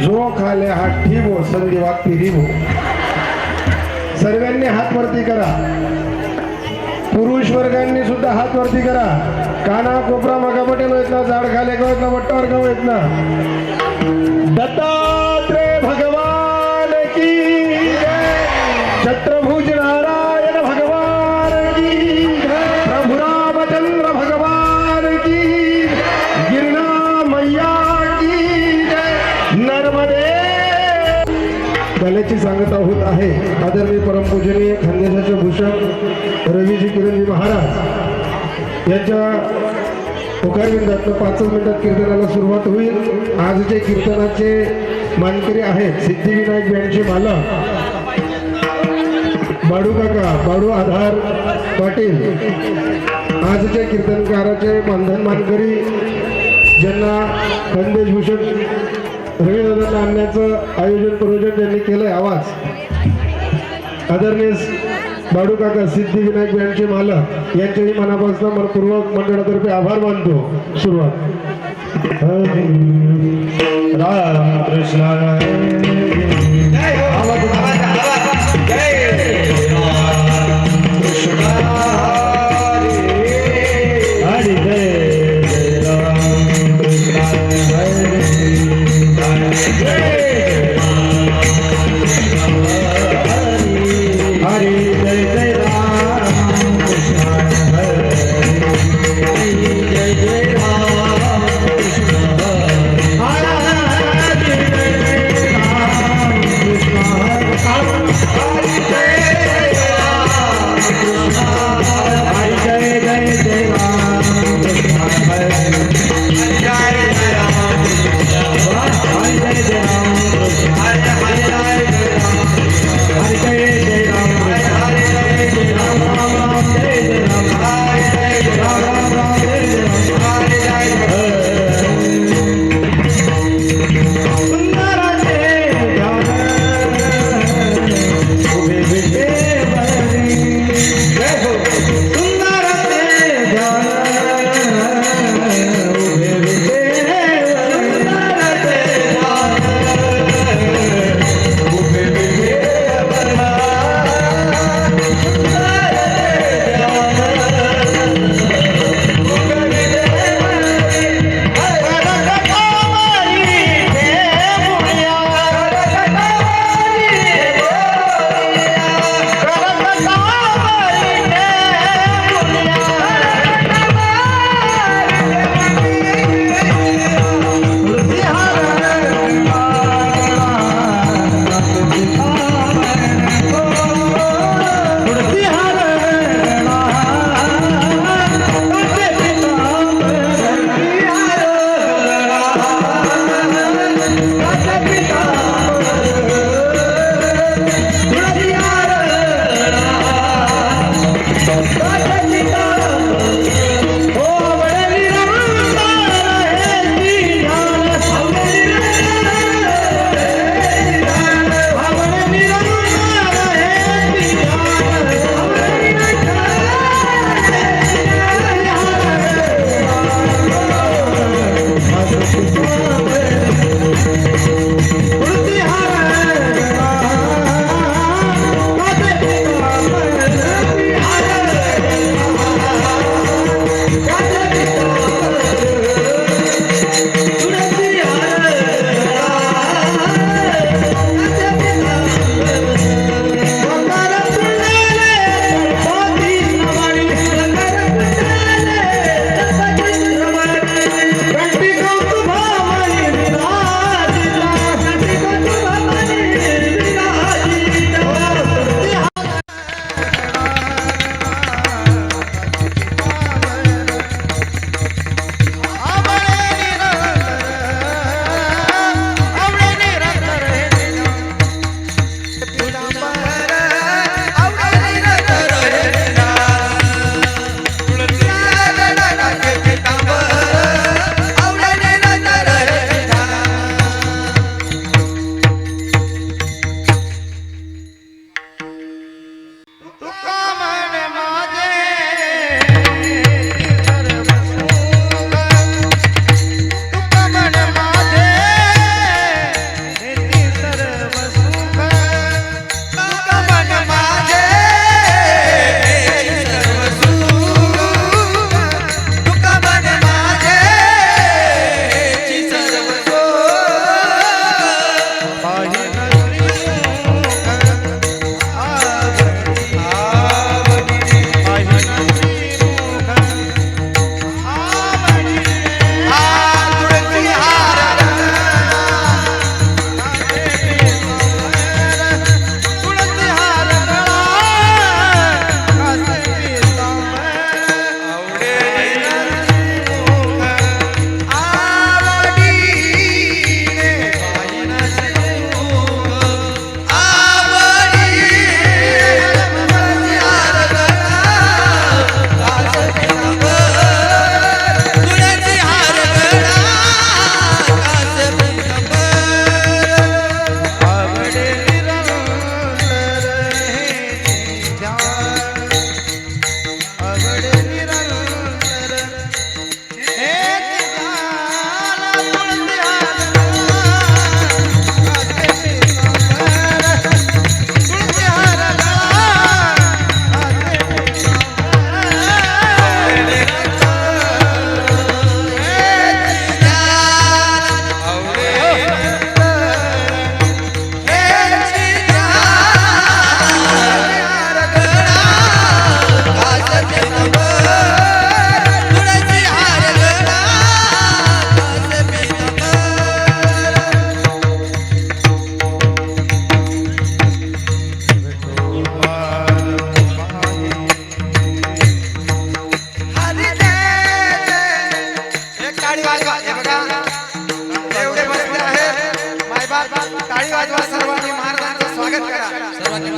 जो खाले हात ठिबो संधिवा पिरिबो सर्वांनी हात वरती करा. पुरुष वर्गांनी सुद्धा हात वरती करा. काना कोपरा मगा बटेल येत ना झाड खाले गवत ना वट्टावर गव येत ना झाल्याची सांगत आहोत आहे. आदरणीय परमपूजनीय खानदेशाचे भूषण रवीजी किरणजी महाराज यांच्या पुकारविंदातनं पाचच मिनिटात कीर्तनाला सुरुवात होईल. आजचे कीर्तनाचे मानकरी आहेत सिद्धिविनायक बँडचे मालक बाडू काका बाडू आधार पाटील आजचे कीर्तनकाराचे मानधन मानकरी ज्यांना खंदेश भूषण रवीदादांना आणण्याचं आयोजन प्रयोजन त्यांनी केलंय आवाज. आदरणीय बाडू काका सिद्धिविनायक यांचे मालक यांच्याही मनापासून मनपूर्वक मंडळातर्फे आभार मानतो. सुरुवात. राम कृष्ण Yeah.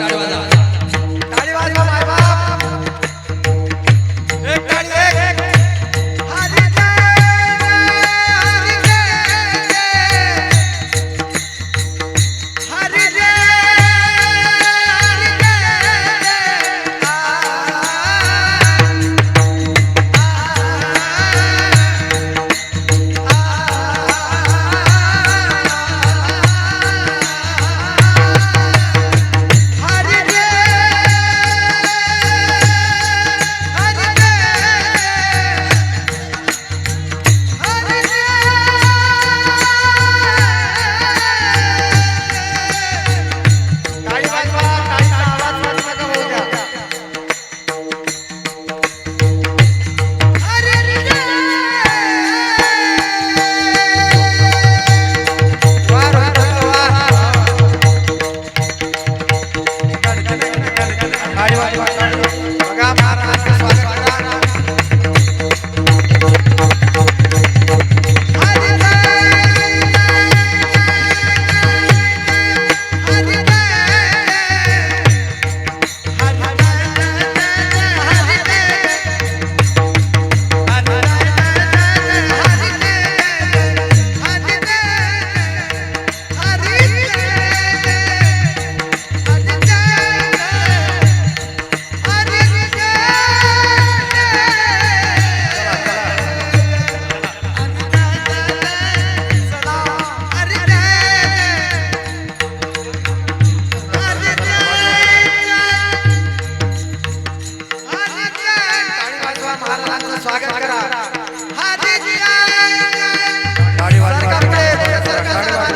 करा तुकाराम महाराजांचं स्वागत करा. हा सरकारकडे